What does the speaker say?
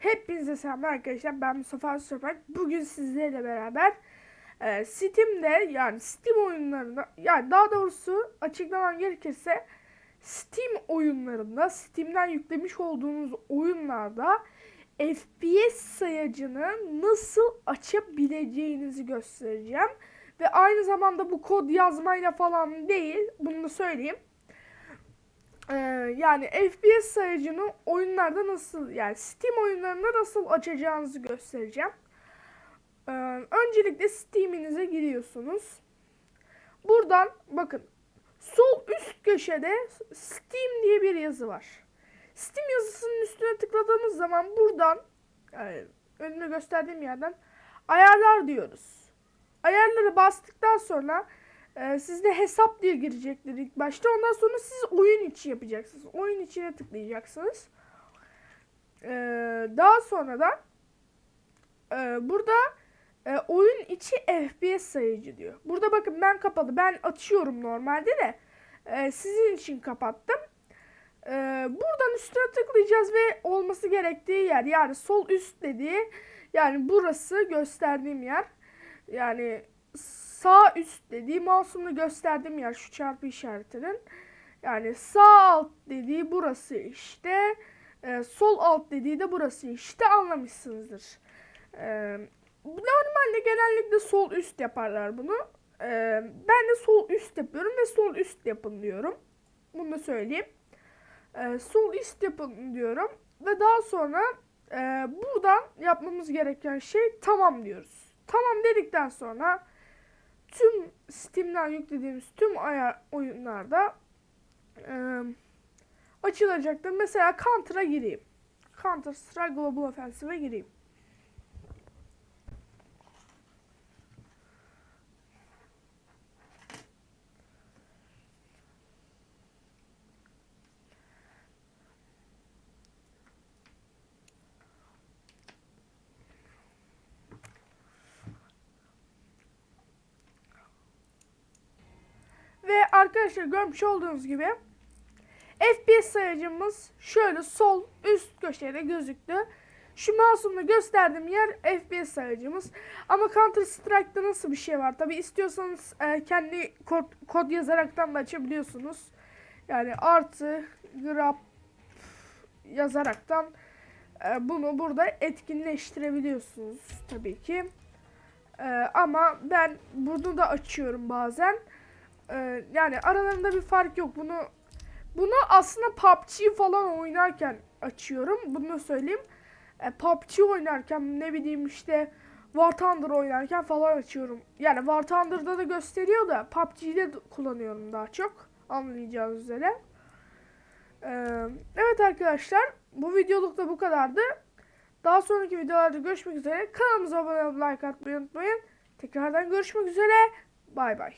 Hepinize selam arkadaşlar. Ben Mustafa Söpak. Bugün sizlerle beraber e, Steam'de yani Steam oyunlarında yani daha doğrusu açıklamam gerekirse Steam oyunlarında Steam'den yüklemiş olduğunuz oyunlarda FPS sayacını nasıl açabileceğinizi göstereceğim. Ve aynı zamanda bu kod yazmayla falan değil. Bunu da söyleyeyim. Ee, yani FPS sayacını oyunlarda nasıl yani Steam oyunlarında nasıl açacağınızı göstereceğim. Ee, öncelikle Steam'inize giriyorsunuz. Buradan bakın sol üst köşede Steam diye bir yazı var. Steam yazısının üstüne tıkladığımız zaman buradan yani önüme gösterdiğim yerden ayarlar diyoruz. Ayarları bastıktan sonra ee, sizde hesap diye girecektir ilk başta. Ondan sonra siz oyun içi yapacaksınız. Oyun içine tıklayacaksınız. Ee, daha sonra da e, burada e, oyun içi FPS sayıcı diyor. Burada bakın ben kapalı. Ben açıyorum normalde de. e, sizin için kapattım. E, buradan üstüne tıklayacağız ve olması gerektiği yer yani sol üst dediği yani burası gösterdiğim yer. Yani sağ üst dediği mouse'umla gösterdiğim yer şu çarpı işaretinin. Yani sağ alt dediği burası işte. E, sol alt dediği de burası işte anlamışsınızdır. E, normalde genellikle sol üst yaparlar bunu. E, ben de sol üst yapıyorum ve sol üst yapın diyorum. Bunu da söyleyeyim. E, sol üst yapın diyorum. Ve daha sonra e, buradan yapmamız gereken şey tamam diyoruz. Tamam dedikten sonra tüm Steam'den yüklediğimiz tüm ayar oyunlarda e, açılacaktır. Mesela Counter'a gireyim. Counter Strike Global Offensive'e gireyim. Ve arkadaşlar görmüş olduğunuz gibi FPS sayacımız şöyle sol üst köşede gözüktü. Şu mouse'umla gösterdiğim yer FPS sayacımız. Ama Counter Strike'da nasıl bir şey var? Tabi istiyorsanız e, kendi kod, kod yazaraktan da açabiliyorsunuz. Yani artı grab yazaraktan e, bunu burada etkinleştirebiliyorsunuz tabii ki. E, ama ben bunu da açıyorum bazen. Ee, yani aralarında bir fark yok. Bunu bunu aslında PUBG falan oynarken açıyorum. Bunu söyleyeyim. E, PUBG oynarken ne bileyim işte War Thunder oynarken falan açıyorum. Yani War Thunder'da da gösteriyor da PUBG'de kullanıyorum daha çok. Anlayacağınız üzere. Ee, evet arkadaşlar. Bu videoluk da bu kadardı. Daha sonraki videolarda görüşmek üzere. Kanalımıza abone olup like atmayı unutmayın. Tekrardan görüşmek üzere. Bay bay.